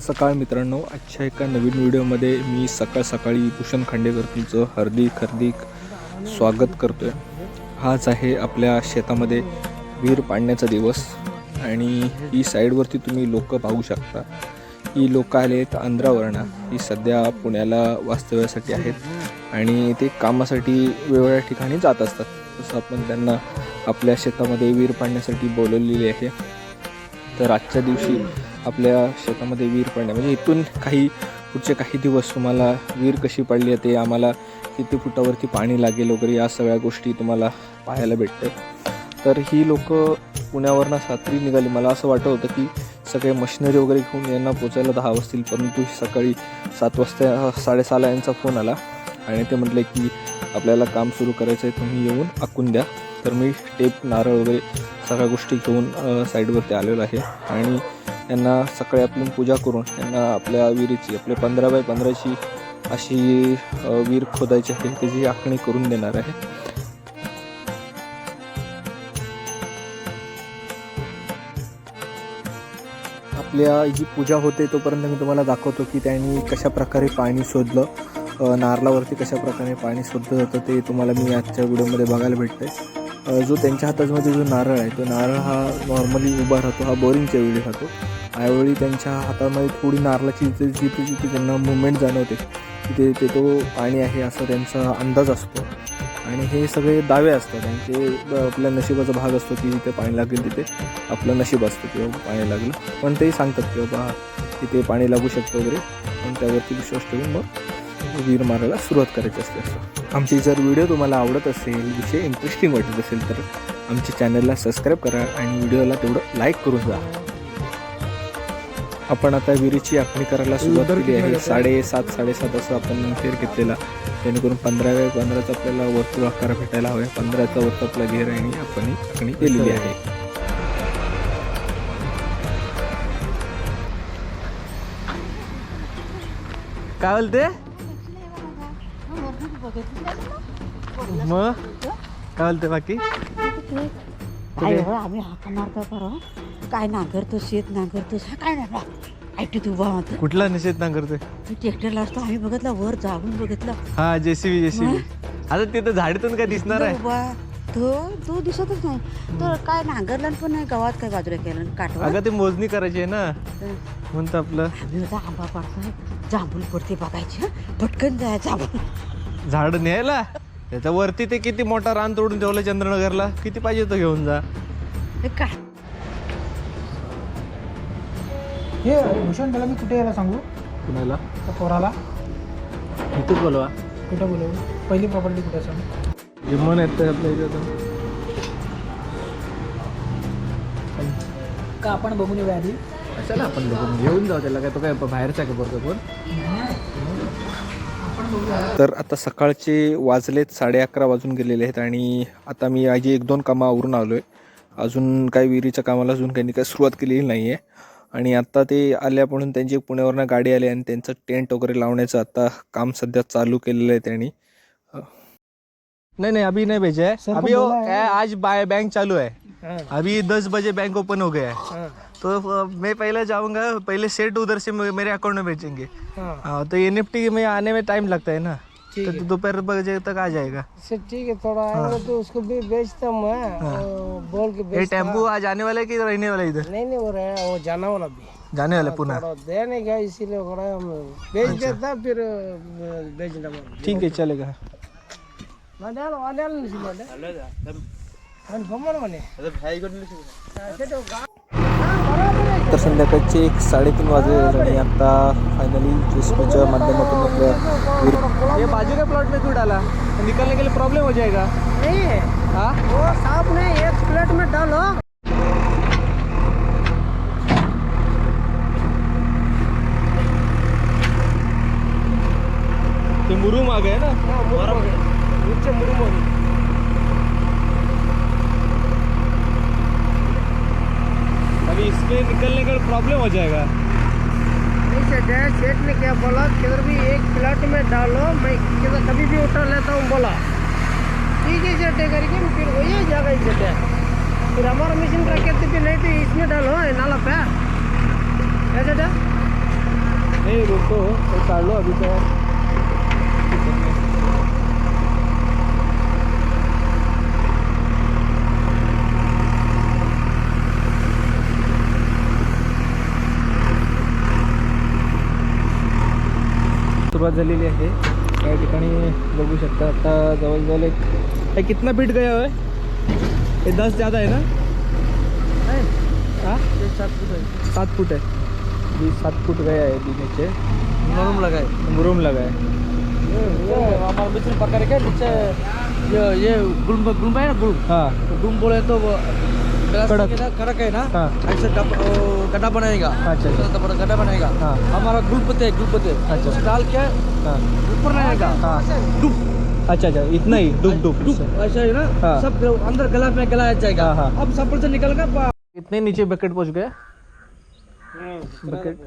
सकाळ मित्रांनो. आजच्या एका नवीन व्हिडिओमध्ये मी सकाळ सकाळी भूषण खांडेकर तुमचं हार्दिक हार्दिक स्वागत करतोय. हाच आहे आपल्या शेतामध्ये विहीर पाडण्याचा दिवस आणि ही साईडवरती तुम्ही लोक पाहू शकता. ही लोक आले आहेत आंध्रावरणा ही सध्या पुण्याला वास्तव्यासाठी आहेत आणि ते कामासाठी वेगवेगळ्या ठिकाणी जात असतात. जसं आपण त्यांना आपल्या शेतामध्ये विहीर पाडण्यासाठी बोलवलेली आहे. तर आजच्या दिवशी आपल्या शेतामध्ये विहीर पडण्या म्हणजे इथून काही पुढचे काही दिवस तुम्हाला विहीर कशी पडली आहे ते आम्हाला किती फुटावरती पाणी लागेल वगैरे या सगळ्या गोष्टी तुम्हाला पाहायला भेटते तर ही लोक पुण्यावरनं सात्री निघाली. मला असं वाटत होतं की सगळे मशिनरी वगैरे घेऊन यांना पोचायला दहा वाजतील परंतु सकाळी सात वाजता साडेसहाला यांचा फोन आला आणि ते म्हटले की आपल्याला काम सुरू करायचं आहे तुम्ही येऊन आखून द्या. तर मी टेप नारळ वगैरे सगळ्या गोष्टी घेऊन साईडवरती आलेलो आहे. आणि यांना सकाळी आपली पूजा करून यांना आपल्या विहिरीची आपल्या पंधरा बाय पंधराची अशी विहीर खोदायची आहे. त्याची आखणी करून देणार आहे. आपल्या जी पूजा होते तोपर्यंत मी तुम्हाला दाखवतो की त्यांनी कशा प्रकारे पाणी शोधलं. नारळावरती कशा प्रकारे पाणी शोधलं जातं ते तुम्हाला मी आजच्या व्हिडिओमध्ये बघायला भेटतं जो त्यांच्या हातामध्ये जो नारळ आहे तो नारळ हा नॉर्मली उभा राहतो हा बोरिंगच्या वेळी राहतो. यावेळी त्यांच्या हातामध्ये थोडी नारळाची जिथे जिथे जिथे त्यांना मुवमेंट जाणवते तिथे ते तो पाणी आहे असा त्यांचा अंदाज असतो. आणि हे सगळे दावे असतात त्यांचे आपल्या नशिबाचा भाग असतो की जिथे पाणी लागेल तिथे आपलं नशीब असतं किंवा पाणी लागलं. पण तेही सांगतात की बाबा तिथे पाणी लागू शकतं वगैरे. पण त्यावरती विश्वास ठेवून मग विहीर मारायला सुरुवात करायची असते असं. आमची जर व्हिडिओ तुम्हाला आवडत असेल विषय इंटरेस्टिंग वाटत असेल तर आमच्या चॅनलला सबस्क्राईब करा आणि व्हिडिओला तेवढं लाईक करून जा. आपण आता विहिरीची आखणी करायला सुरुवात केली आहे. साडेसात साडेसात असं आपण फेर घेतलेला. जेणेकरून पंधरा वेळ पंधराचा आपल्याला वर्तुळ आकार भेटायला हवा पंधराचा वरचा आपला घेर आहे आणि आपण ही आखणी केलेली आहे. काय बोलते? मग? काय बोलते बाकी? हो आम्ही हाका मारतो करो काय नांगरतो शेत नांगरतो हा काय नाही उभा होता कुठला निषेध ना करते मी ट्रॅक्टरला असतो आम्ही बघितलं वर जागून बघितलं. हा जेसीबी जेसीबी. आता तिथं झाडीतून काय दिसणार आहे? उभा तो तो दिसतच नाही. तो काय नांगरला पण नाही गावात काय बाजूला केलं काटवा अगं ते मोजणी करायची आहे ना. म्हणतं आपलं. होता आंबा पाडतो जांभूल पडते बघायची हं. पटकन जायचं जांभूल झाड न्यायला? त्याच्या वरती ते किती मोठा रान तोडून ठेवलं चंद्रनगरला? किती पाहिजे तो घेऊन जा. हे काय? हे भूषण त्याला मी कुठे यायला सांगू? कुणाला? त्या पोराला. इथेच बोलवा. कुठं बोलवू पहिली प्रॉपर्टी कुठे सांगू. विमान येत आपल्या इथं. का आपण बघून येऊया आधी? चला आपण बघून? घेऊन जाऊ त्याला काय तो काय बाहेरचा का बरोबर तर आता सकाळचे वाजलेत साडे अकरा वाजून गेलेले आहेत आणि आता मी आजी एक दोन कामं आवरून आलो आहे अजून काही विहिरीच्या कामाला अजून काही काही सुरुवात केलेली नाही आहे आणि आत्ता ते आल्या म्हणून त्यांची पुण्यावरनं गाडी आली आणि त्यांचं टेंट वगैरे लावण्याचं आता काम सध्या चालू केलेलं आहे त्यांनी. नहीं नहीं अभी नहीं भेजा है अभी वो है। आज बाय बैंक चालू है अभी दस बजे बैंक ओपन हो गया है। तो मैं पहले जाऊँगा पहले सेट उधर से मेरे अकाउंट में भेजेंगे। हाँ। तो एन में आने में टाइम लगता है ना? तो दोपहर बजे तक आ जाएगा। सर ठीक है थोड़ा आएँगे तो उसको भी बेचता हूँ मैं बोल के ये टेंपो आज आने वाला है कि रहने वाला इधर? नहीं नहीं वो रहे वो जाना वाला भी। जाने वाला पुनः थोड़ा दे नहीं गया इसीलिए थोड़ा हम बेच देता फिर बेचना ठीक है चलेगा। तर संध्याकाळचे एक साडेतीन वाजले आणि आता फायनली जेसीबीच्या माध्यमातून आपल्या ये बाजू के प्लॉट में क्यों डाला निकलने के लिए प्रॉब्लम हो जाएगा. नहीं. हाँ? वो ने एक प्लेट में डालो ते मुरुम आ गए ना? नीचे मुड़ी मोड़ी अभी इसमें निकलने का प्रॉब्लम हो जाएगा। सेठ ने क्या बोला किधर भी एक प्लेट में डालो मैं किधर कभी भी उठा लेता हूँ बोला। ठीक है सेठ करके फिर वही जाएगा ही सेठ फिर हमारा मशीन रखे थे फिर नहीं तो इसमें डालो है नाला पे। क्या सेठ नहीं रुको तो काढ लो अभी तो। सुरुवात झालेली आहे. या ठिकाणी बघू शकता आता जवळजवळ एक हे कितना फीट गया है ये दस ज़्यादा है ना? हाँ? सात फुट है जी सात फुट गया है अभी नीचे नरम लगाए मुरुम लगा है. हमारे मिशन पकड़ के नीचे ये ये गुलम है ना गुलम? हाँ। गुलम बोले तो कड़क। कड़क है ना हाँ ऐसे गड्ढा बनाएगा अच्छा, अच्छा। गड्ढा बनाएगा हाँ। हमारा गुलपते गुलपते अच्छा। उसे डाल के ऊपर रहेगा हाँ अच्छा अच्छा इतना ही डुब डुब ऐसा है ना हाँ। सब अंदर गला में गलाया जाएगा हाँ। अब सबसे बा- नीचे बकेट पहुँच गया बकेट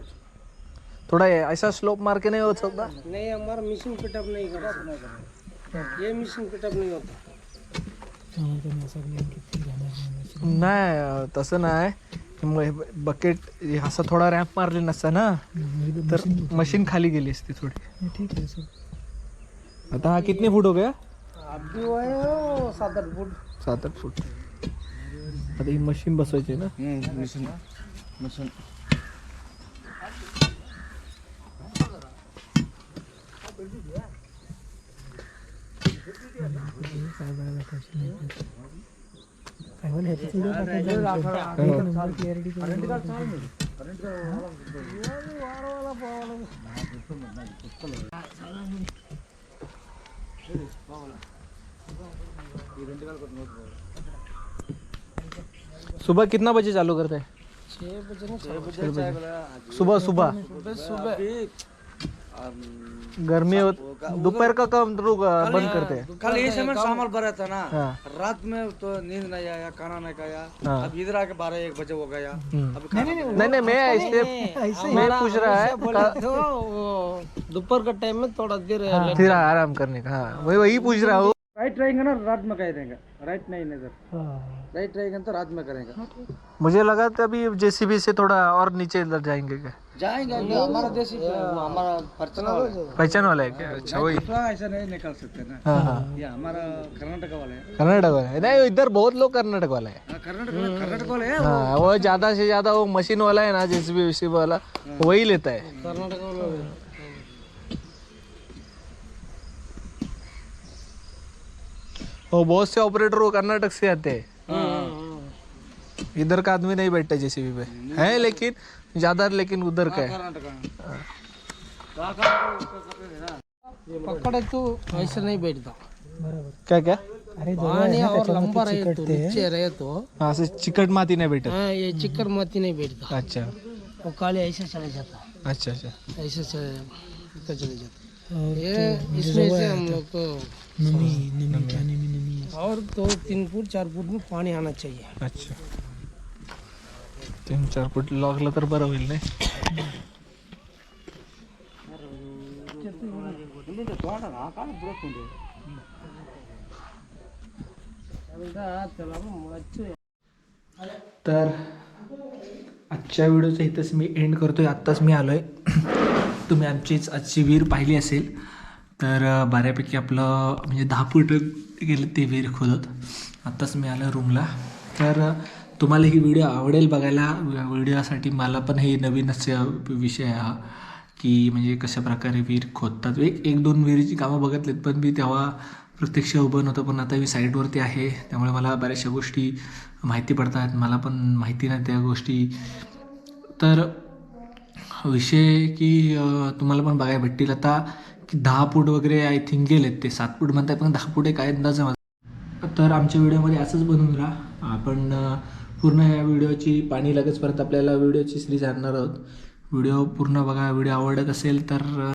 थोड़ा ये ऐसा स्लोप मार के नहीं हो सकता नहीं हमारा मिशन पिटअप नहीं करता ये मिशन पिटअप नहीं होता नाही तसं नाही. बकेट असं थोडा रॅम्प मारले नसता ना तर मशीन खाली गेली असती थोडी. ठीक आहे आता हा कितने फूट हो गया? है सात आठ फुट सात आठ फूट आता ही मशीन बसवायची ना. मिशन मिशन सुबह कितना बजे चालू करते हैं? सुबह सुबह। गर्मी दोपहर का काम लोग बंद करते हैं। कल ये समय सामान भरा था ना। हाँ। रात में तो नींद नहीं आया खाना नहीं खाया। हाँ। अब इधर आके बारह एक बजे हो गया। हम्म। अब खाना नहीं नहीं मैं इसलिए मैं पूछ रहा है तो दोपहर का टाइम में थोड़ा देर आराम करने का हाँ वही वही पूछ रहा हूँ। राइट रहेगा ना रात में कह देंगे। राइट नहीं नज़र राइट रहेगा तो रात में करेंगे। मुझे लगा था अभी जेसीबी से थोड़ा और नीचे इधर जाएँगे क्या? जाएँगे हमारा देसी हमारा वाला है। पहचान वाला है क्या? अच्छा वही। ऐसा नहीं निकाल सकते ना। हाँ हाँ। ये हमारा कर्नाटक वाले हैं। कर्नाटक वाला है। नहीं इधर बहुत लोग कर्नाटक वाला है। हाँ, कर्नाटक वाले कर्नाटक वो। ज़्यादा से ज़्यादा वो मशीन वाला है ना जेसीबी वाला वही लेता है। कर्नाटक वाले वो बहुत से ऑपरेटर वो कर्नाटक से आते हैं। हाँ, इधर का आदमी नहीं बैठता जेसीबी पे। है लेकिन ज़्यादा लेकिन उधर का है। पकड़े तो ऐसे नहीं बैठता। क्या क्या? पानी और लंबा रहे तो नीचे रहे तो। हाँ से चिकट माती नहीं बैठत। हाँ ये चिक्कर माती नहीं बैठता। अच्छा। वो काले ऐसे चले जाता। अच्छा अच्छा। ऐसे चले चले जाता। ये इसमें से हम लोग को और दो तीन फुट चार फुट में पानी आना चाहिए। अच्छा। तीन चार फूट लागलं तर बरं होईल नाही तर आजच्या व्हिडिओचं इथंच मी एंड करतोय. आत्ताच मी आलो आहे तुम्ही आमचीच आजची विहीर पाहिली असेल. तर बऱ्यापैकी आपलं म्हणजे दहा फूट गेले ते विहीर खोदत. आत्ताच मी आलं रूमला. तर तुम्हाला ही व्हिडिओ आवडेल बघायला. व्हिडिओसाठी मला पण हे नवीनच विषय आहे हा की म्हणजे कशा प्रकारे विहीर खोदतात. एक एक दोन विहिरीची कामं बघितलीत पण मी तेव्हा प्रत्यक्ष उभं नव्हतं पण आता मी साईडवरती आहे. त्यामुळे मला बऱ्याचशा गोष्टी माहिती पडतात. मला पण माहिती नाही त्या गोष्टी. तर विषय की तुम्हाला पण बघायला भेटतील. आता की दहा फूट वगैरे आय थिंक गेलेत ते. सात फूट म्हणतात पण दहा फूट एक आहे अंदाज माझा. तर आमच्या व्हिडिओमध्ये असंच बनवून राहा. आपण पूर्ण या व्हिडिओची पाणी लगेच परत आपल्याला व्हिडिओची सिरीज आणणार आहोत. व्हिडिओ पूर्ण बघा व्हिडिओ आवडत असेल तर